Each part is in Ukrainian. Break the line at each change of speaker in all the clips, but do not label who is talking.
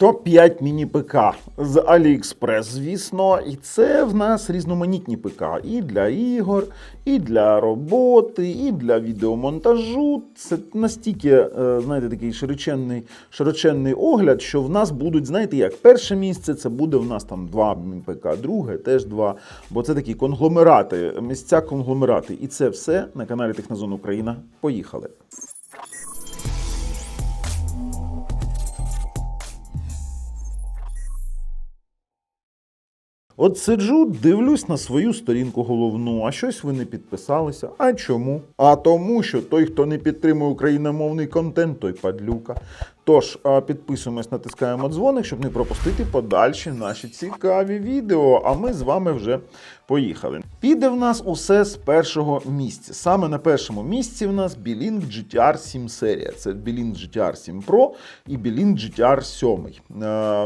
Топ-5 міні-ПК з AliExpress, звісно, і це в нас різноманітні ПК і для ігор, і для роботи, і для відеомонтажу. Це настільки, е, знаєте, такий широченний, широченний огляд, що в нас будуть, знаєте, як перше місце це буде в нас там два ПК, друге теж два. Бо це такі конгломерати, місця конгломерати. І це все на каналі Технозон Україна. Поїхали. От сиджу, дивлюсь на свою сторінку головну, а щось ви не підписалися. А чому? А тому, що той, хто не підтримує україномовний контент, той падлюка. Тож підписуємось, натискаємо дзвоник, щоб не пропустити подальші наші цікаві відео. А ми з вами вже поїхали. Піде в нас усе з першого місця. Саме на першому місці в нас Білінг GTR 7 серія. Це Білінг GTR 7 Pro і Білінг GTR 7. Е,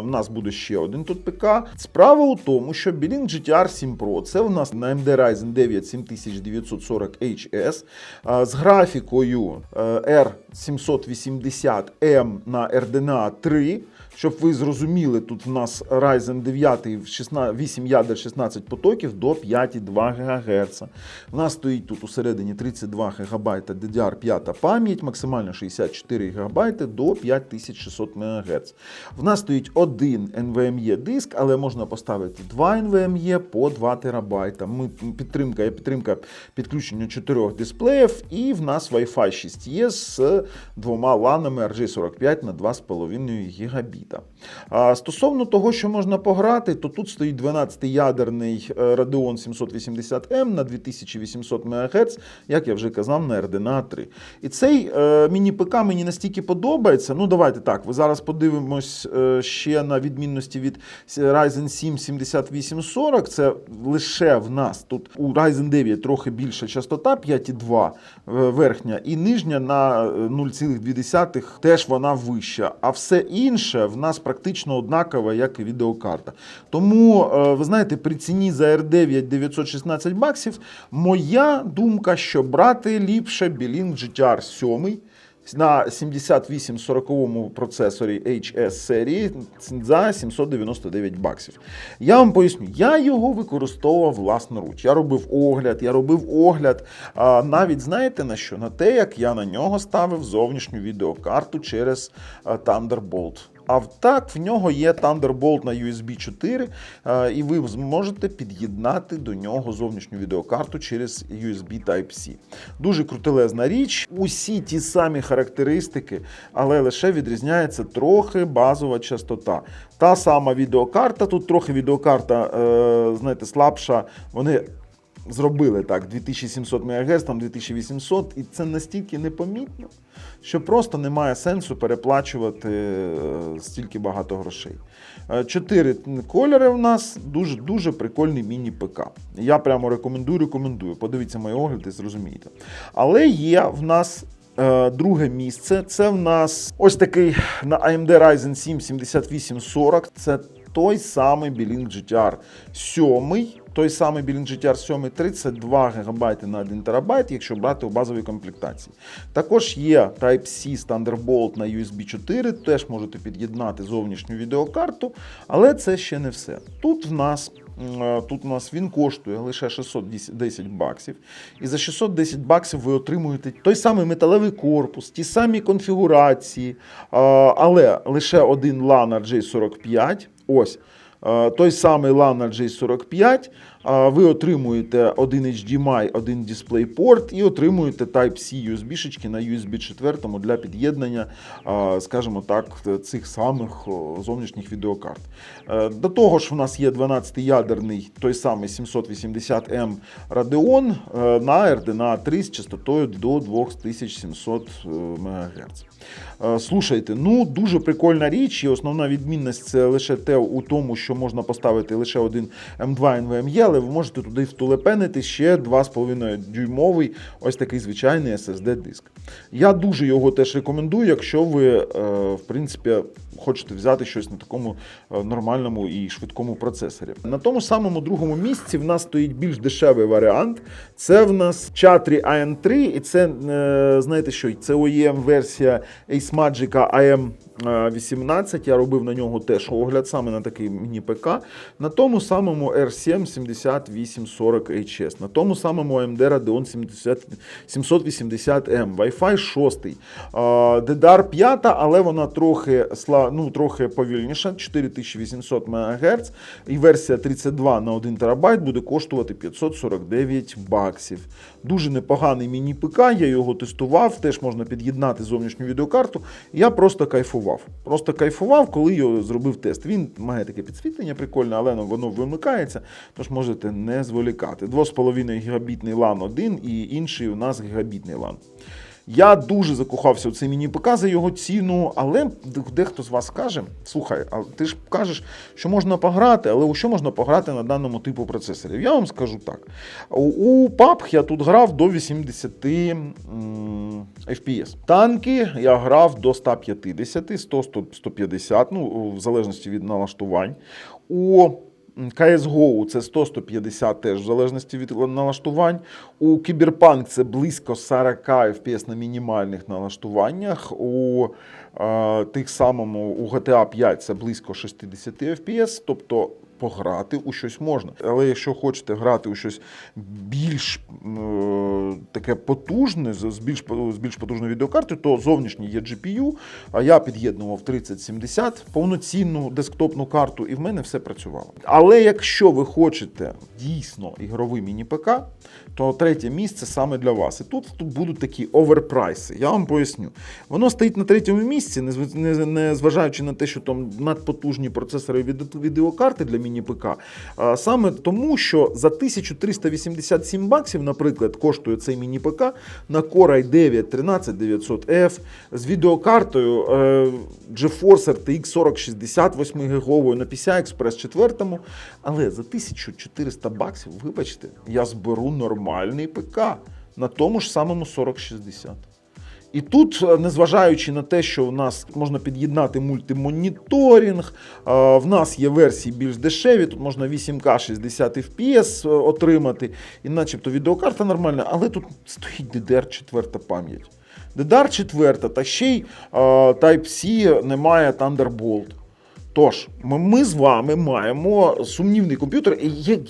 в нас буде ще один тут ПК. Справа у тому, що Білінг GTR 7 Pro це в нас на AMD Ryzen 9 7940HS е, з графікою е, R780M на RDNA 3. Щоб ви зрозуміли, тут в нас Ryzen 9 8 ядер 16 потоків до 5,2 ГГц. В нас стоїть тут усередині 32 ГБ DDR5 пам'ять, максимально 64 ГБ до 5600 МГц. В нас стоїть один NVMe диск, але можна поставити два NVMe по 2 ТБ. Ми підтримка є підтримка підключення чотирьох дисплеїв, і в нас Wi-Fi 6E з двома ланами RJ45 на 2,5 ГБ біда. Стосовно того, що можна пограти, то тут стоїть 12-ядерний Radeon 780M на 2800 МГц, як я вже казав, на RDNA 3. І цей е, міні-ПК мені настільки подобається. Ну, давайте так, ви зараз подивимось е, ще на відмінності від Ryzen 7 7840. Це лише в нас тут у Ryzen 9 трохи більша частота 5,2 е, верхня, і нижня на е, 0,2 теж вона вища. А все інше в нас практично однакове, як і відеокарта. Тому, е, ви знаєте, при ціні за R9 916 баксів, моя думка, що брати ліпше Білінг GTR 7 на 7840 процесорі HS серії за 799 баксів. Я вам поясню, я його використовував власноруч. Я робив огляд, я робив огляд. А, навіть знаєте на що? На те, як я на нього ставив зовнішню відеокарту через а, Thunderbolt. А так, в нього є Thunderbolt на USB 4, е, і ви зможете під'єднати до нього зовнішню відеокарту через USB Type-C. Дуже крутелезна річ. Усі ті самі характеристики, але лише відрізняється трохи базова частота. Та сама відеокарта, тут трохи відеокарта, е, знаєте, слабша. Вони зробили так 2700 МГц, там 2800, і це настільки непомітно, що просто немає сенсу переплачувати е, стільки багато грошей. Е, Чотири кольори в нас дуже дуже прикольний міні-ПК. Я прямо рекомендую, рекомендую. Подивіться мої огляди, зрозумієте. Але є в нас. е, Друге місце це в нас ось такий на AMD Ryzen 7 7840. Це той самий Білінг GTR 7. Той самий Білінг GTR 7 32 ГБ на 1 ТБ, якщо брати у базовій комплектації. Також є Type-C Thunderbolt на USB 4, теж можете під'єднати зовнішню відеокарту, але це ще не все. Тут в нас. Тут у нас він коштує лише 610 баксів. І за 610 баксів ви отримуєте той самий металевий корпус, ті самі конфігурації, але лише один LAN RJ45. Ось. Е, Той самий LAN RJ45, а ви отримуєте один HDMI, один DisplayPort і отримуєте Type-C USB-шечки на USB 4 для під'єднання, скажімо так, цих самих зовнішніх відеокарт. Е, До того ж, в нас є 12-ядерний той самий 780M Radeon е, на RDNA 3 з частотою до 2700 МГц. Е, Слушайте, ну дуже прикольна річ, і основна відмінність це лише те у тому, що можна поставити лише один M2 NVMe, але ви можете туди втулепенити ще 2,5 дюймовий ось такий звичайний SSD диск. Я дуже його теж рекомендую, якщо ви, е, в принципі, хочете взяти щось на такому е, нормальному і швидкому процесорі. На тому самому другому місці в нас стоїть більш дешевий варіант. Це в нас Chatri AM3, і це, е, знаєте що, це OEM-версія AceMagic AM 18. Я робив на нього теж огляд саме на такий міні-ПК. На тому самому R7 7840 HS, на тому самому AMD Radeon 70 780M, Wi-Fi 6, DDR 5, але вона трохи, ну, трохи повільніша, 4800 МГц, і версія 32 на 1 ТБ буде коштувати 549 баксів. Дуже непоганий міні-ПК, я його тестував, теж можна під'єднати зовнішню відеокарту. Я просто кайфував. Просто кайфував, коли його зробив тест. Він має таке підсвітлення прикольне, але ну, воно вимикається, тож можете не зволікати. 2,5 гігабітний LAN 1 і інший у нас гігабітний LAN. Я дуже закохався в цей міні-ПК за його ціну, але дехто з вас каже: слухай, а ти ж кажеш, що можна пограти, але у що можна пограти на даному типу процесорів? Я вам скажу так: у, у PUBG я тут грав до 80 FPS. Танки я грав до 150, 100, 100 150, ну, в залежності від налаштувань. У CSGO це 100-150 теж в залежності від налаштувань. У Кіберпанк це близько 40 FPS на мінімальних налаштуваннях. У е, тих самому у GTA 5 це близько 60 FPS, тобто пограти у щось можна. Але якщо хочете грати у щось більш е, таке потужне, з більш, з більш потужною відеокартою, то зовнішній є GPU, а я під'єднував 3070, повноцінну десктопну карту, і в мене все працювало. Але якщо ви хочете дійсно ігровий міні-ПК, то третє місце саме для вас. І тут, тут будуть такі оверпрайси. Я вам поясню. Воно стоїть на третьому місці, не, зважаючи на те, що там надпотужні процесори від відеокарти для міні-ПК. Саме тому, що за 1387 баксів, наприклад, коштує цей міні-ПК на Core i9 13900F з відеокартою е, GeForce RTX 4060 8 гіговою на PCI Express 4, але за 1400 баксів, вибачте, я зберу нормальний ПК на тому ж самому 4060. І тут, е, незважаючи на те, що в нас можна під'єднати мультимоніторинг, е, в нас є версії більш дешеві, тут можна 8К 60 FPS отримати, і начебто відеокарта нормальна, але тут стоїть DDR4 пам'ять. DDR4, та ще й е, Type-C немає Thunderbolt. Тож, ми, з вами маємо сумнівний комп'ютер,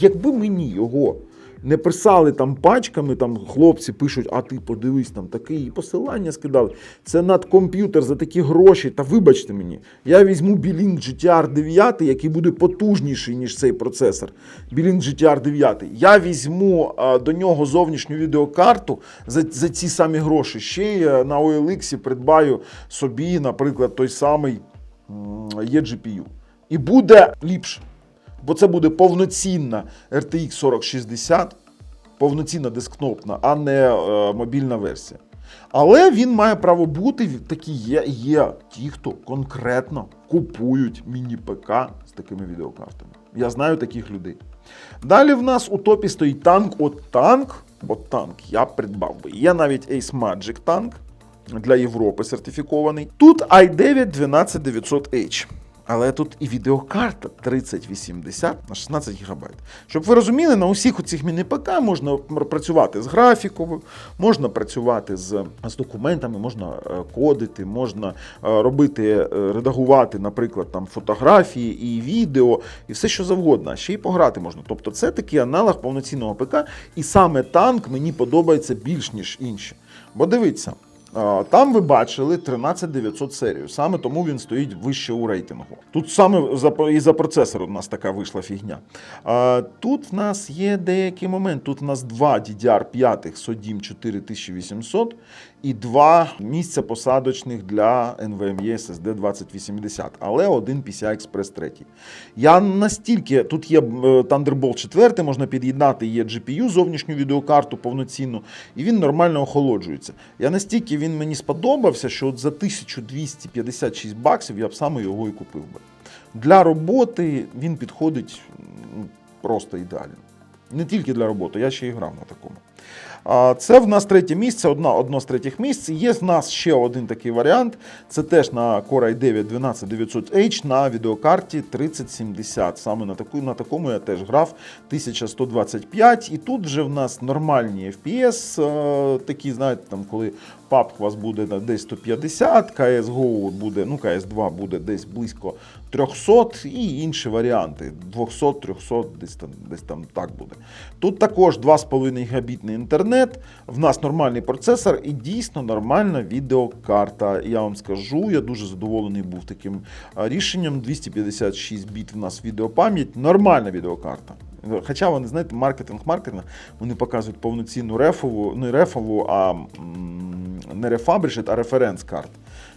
якби мені його не писали там пачками, там хлопці пишуть, а ти подивись, там таке і посилання скидали. Це надкомп'ютер за такі гроші. Та вибачте мені, я візьму Білінг GTR 9, який буде потужніший, ніж цей процесор. Білінг GTR 9. Я візьму а, до нього зовнішню відеокарту за, за ці самі гроші. Ще й е, на OLX придбаю собі, наприклад, той самий є GPU. І буде ліпше. Бо це буде повноцінна RTX 4060, повноцінна десктопна, а не е, мобільна версія. Але він має право бути, такі є, є ті, хто конкретно купують міні-ПК з такими відеокартами. Я знаю таких людей. Далі в нас у топі стоїть танк. От танк, от танк я придбав би. Є навіть Ace Magic танк для Європи сертифікований. Тут i9 12900H. Але тут і відеокарта 3080 на 16 ГБ. Щоб ви розуміли, на усіх цих міні-ПК можна працювати з графікою, можна працювати з, з документами, можна е, кодити, можна е, робити, е, редагувати, наприклад, там фотографії і відео, і все що завгодно. Ще й пограти можна. Тобто це такий аналог повноцінного ПК, і саме танк мені подобається більш ніж інші. Бо дивіться. Там ви бачили 13900 серію, саме тому він стоїть вище у рейтингу. Тут саме за, і за процесор у нас така вийшла фігня. Тут в нас є деякий момент. Тут в нас два DDR5 SODIMM 4800 і два місця посадочних для NVMe SSD 2080, але один PCI Express 3. Я настільки тут є е, Thunderbolt 4, можна під'єднати, є GPU, зовнішню відеокарту повноцінну, і він нормально охолоджується. Я настільки він мені сподобався, що от за 1256 баксів я б саме його і купив би. Для роботи він підходить просто ідеально. Не тільки для роботи, я ще і грав на такому. Це в нас третє місце, одна, одно з третіх місць. Є в нас ще один такий варіант. Це теж на Core i9 12900H на відеокарті 3070. Саме на, таку, на такому я теж грав 1125. І тут вже в нас нормальні FPS, е, такі, знаєте, там, коли PUBG у вас буде десь 150, CSGO буде, ну CS2 буде десь близько 300 і інші варіанти 200, 300, десь там, десь там так буде. Тут також 2,5 гігабітний інтернет, в нас нормальний процесор і дійсно нормальна відеокарта. Я вам скажу, я дуже задоволений був таким рішенням. 256 біт в нас відеопам'ять, нормальна відеокарта. Хоча вони, знаєте, маркетинг маркетинг, вони показують повноцінну рефову, не рефову, а не рефабришет, а референс карт.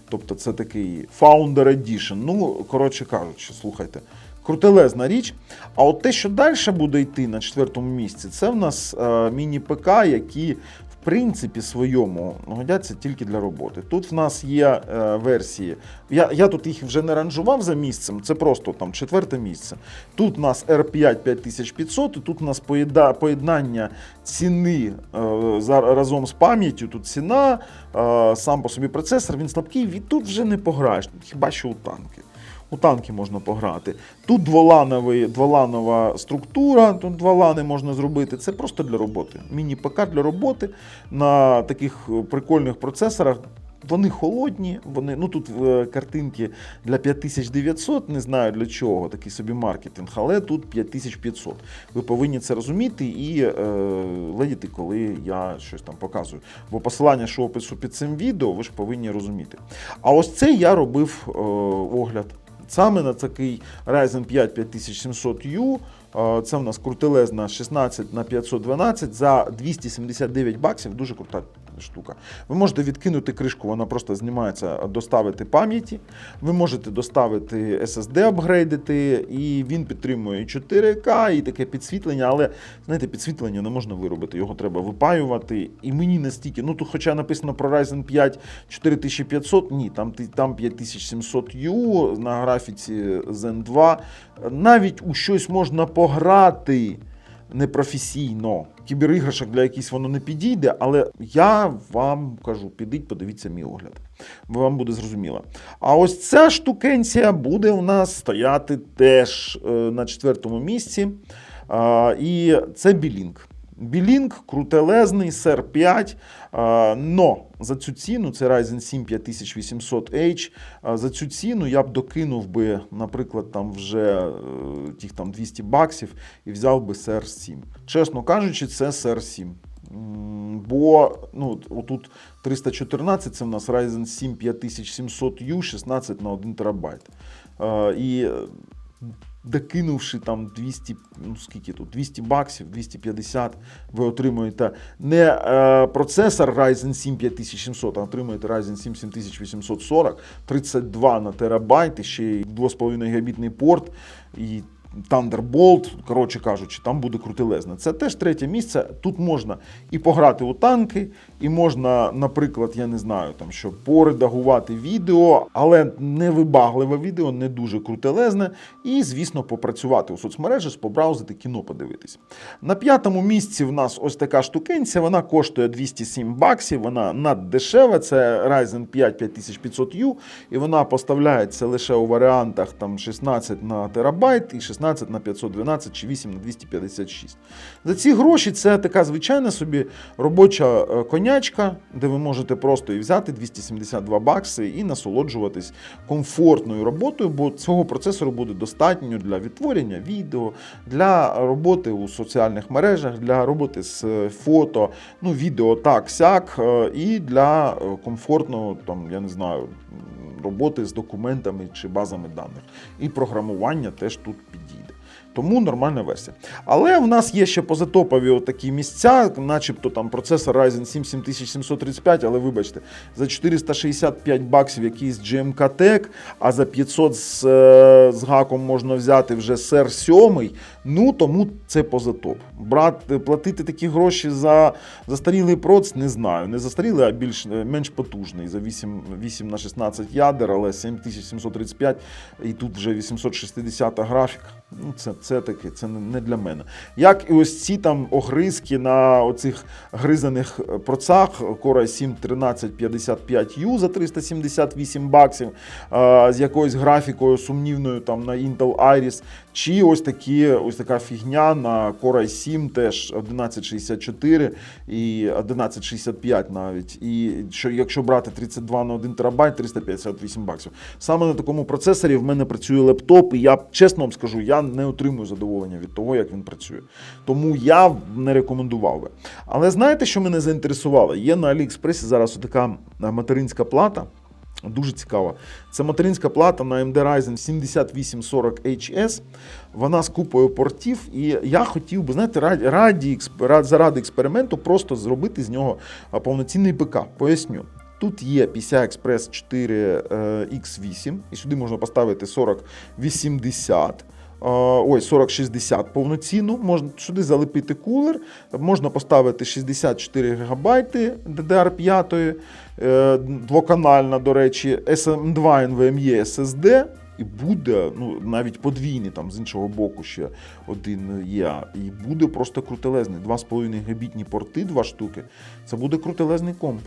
Тобто це такий Founder Edition. Ну, коротше кажучи, слухайте. Крутелезна річ. А от те, що далі буде йти на четвертому місці, це в нас е, міні-ПК, які в принципі своєму годяться тільки для роботи. Тут в нас є е, версії. Я, я тут їх вже не ранжував за місцем, це просто там четверте місце. Тут у нас R5 5500, і тут у нас поєда, поєднання ціни е, разом з пам'яттю. Тут ціна, е, сам по собі процесор, він слабкий, і тут вже не пограєш, хіба що у танки. У танки можна пограти. Тут дволановий, дволанова структура, тут два лани можна зробити. Це просто для роботи. Міні-ПК для роботи на таких прикольних процесорах. Вони холодні, вони ну тут е, картинки для 5900, не знаю для чого, такий собі маркетинг, але тут 5500. Ви повинні це розуміти і е, ледіти, коли я щось там показую. Бо посилання, що опису під цим відео, ви ж повинні розуміти. А ось це я робив е, огляд. Саме на такий Ryzen 5 5700U. е, Це в нас крутелезна 16 на 512 за 279 баксів. Дуже крута штука. Ви можете відкинути кришку, вона просто знімається, доставити пам'яті. Ви можете доставити SSD, апгрейдити, і він підтримує 4К, і таке підсвітлення, але знаєте, підсвітлення не можна виробити, його треба випаювати. І мені настільки, ну тут, хоча написано про Ryzen 5 4500, ні, там, там 5700U на графіці Zen 2. Навіть у щось можна пограти непрофесійно. Кіберіграшок для якихось воно не підійде, але я вам кажу, підіть, подивіться мій огляд. Вам буде зрозуміло. А ось ця штукенція буде у нас стояти теж е, на четвертому місці. І це білінг. Білінг крутелезний, сер 5. Но за цю ціну, це Ryzen 7 5800H, за цю ціну я б докинув би, наприклад, там вже е, тих там 200 баксів і взяв би сер 7. Чесно кажучи, це сер 7. Бо ну, отут 314 це в нас Ryzen 7 5700U 16 на 1 терабайт. І докинувши там 200, ну скільки тут, 200 баксів, 250, ви отримуєте не е, процесор Ryzen 7 5700, а отримуєте Ryzen 7 7840, 32 на терабайт, ще й 2,5 гігабітний порт, і Thunderbolt, коротше кажучи, там буде крутелезно. Це теж третє місце. Тут можна і пограти у танки, і можна, наприклад, я не знаю, там що поредагувати відео, але не вибагливе відео, не дуже крутелезне. І, звісно, попрацювати у соцмережах, побраузити, кіно подивитись. На п'ятому місці в нас ось така штукенця. Вона коштує 207 баксів. Вона наддешева. Це Ryzen 5 5500U, і вона поставляється лише у варіантах там 16 на терабайт і 16 на 512 чи 8 на 256. За ці гроші це така звичайна собі робоча е, конячка, де ви можете просто і взяти 272 бакси і насолоджуватись комфортною роботою, бо цього процесору буде достатньо для відтворення відео, для роботи у соціальних мережах, для роботи з е, фото, ну, відео так сяк, е, і для комфортного, там, я не знаю, роботи з документами чи базами даних. І програмування теж тут підійде. Тому нормальна версія. Але в нас є ще позатопові такі місця, начебто там процесор Ryzen 7 7735, але вибачте, за 465 баксів якийсь GMK Tech, а за 500 з, е, з гаком можна взяти вже SR 7, ну тому це позатоп. Брати, платити такі гроші за застарілий проц, не знаю. Не застарілий, а більш, е, менш потужний. За 8, 8 на 16 ядер, але 7735 і тут вже 860 графіка. Ну, це це таки, це не для мене. Як і ось ці там огризки на оцих гризаних е, процах Core i7 1355U за 378 баксів, е, з якоюсь графікою сумнівною там на Intel Iris, чи ось такі, ось така фігня на Core i7 теж 1164 і 1165 навіть. І що, якщо брати 32 на 1 терабайт, 358 баксів. Саме на такому процесорі в мене працює лептоп, і я чесно вам скажу, я не отримую задоволення від того, як він працює. Тому я не рекомендував би. Але знаєте, що мене заінтересувало? Є на AliExpress зараз така е, материнська плата. Дуже цікава. Це материнська плата на AMD Ryzen 7840HS. Вона з купою портів. І я хотів би, знаєте, раді, заради експерименту просто зробити з нього повноцінний ПК. Поясню. Тут є PCI Express 4 е, X8, і сюди можна поставити 4080. Ой, 4060 повноцінну, можна сюди залепити кулер, можна поставити 64 ГБ DDR5, е, двоканальна, до речі, SM2 NVMe SSD, і буде ну, навіть подвійний, там з іншого боку ще один є. І буде просто крутелезний. 2,5 гігабітні порти, два штуки. Це буде крутелезний комп.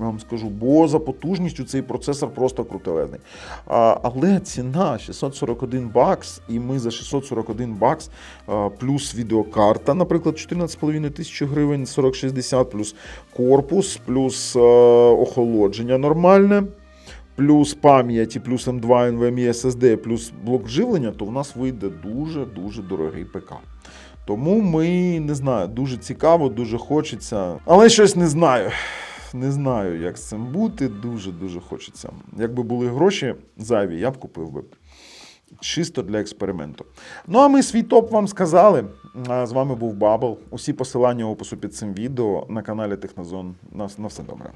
Я вам скажу, бо за потужністю цей процесор просто крутелезний. А, але ціна 641 бакс, і ми за 641 бакс плюс відеокарта, наприклад, 14,5 тисяч гривень, 4060, плюс корпус, плюс охолодження нормальне. Плюс пам'яті, плюс M2 NVMe SSD, плюс блок живлення, то в нас вийде дуже-дуже дорогий ПК. Тому ми не знаю, дуже цікаво, дуже хочеться. Але щось не знаю. Не знаю, як з цим бути. Дуже-дуже хочеться. Якби були гроші зайві, я б купив би. Чисто для експерименту. Ну а ми свій топ вам сказали. З вами був Бабл. Усі посилання в опису під цим відео на каналі Технозон. На, на все добре.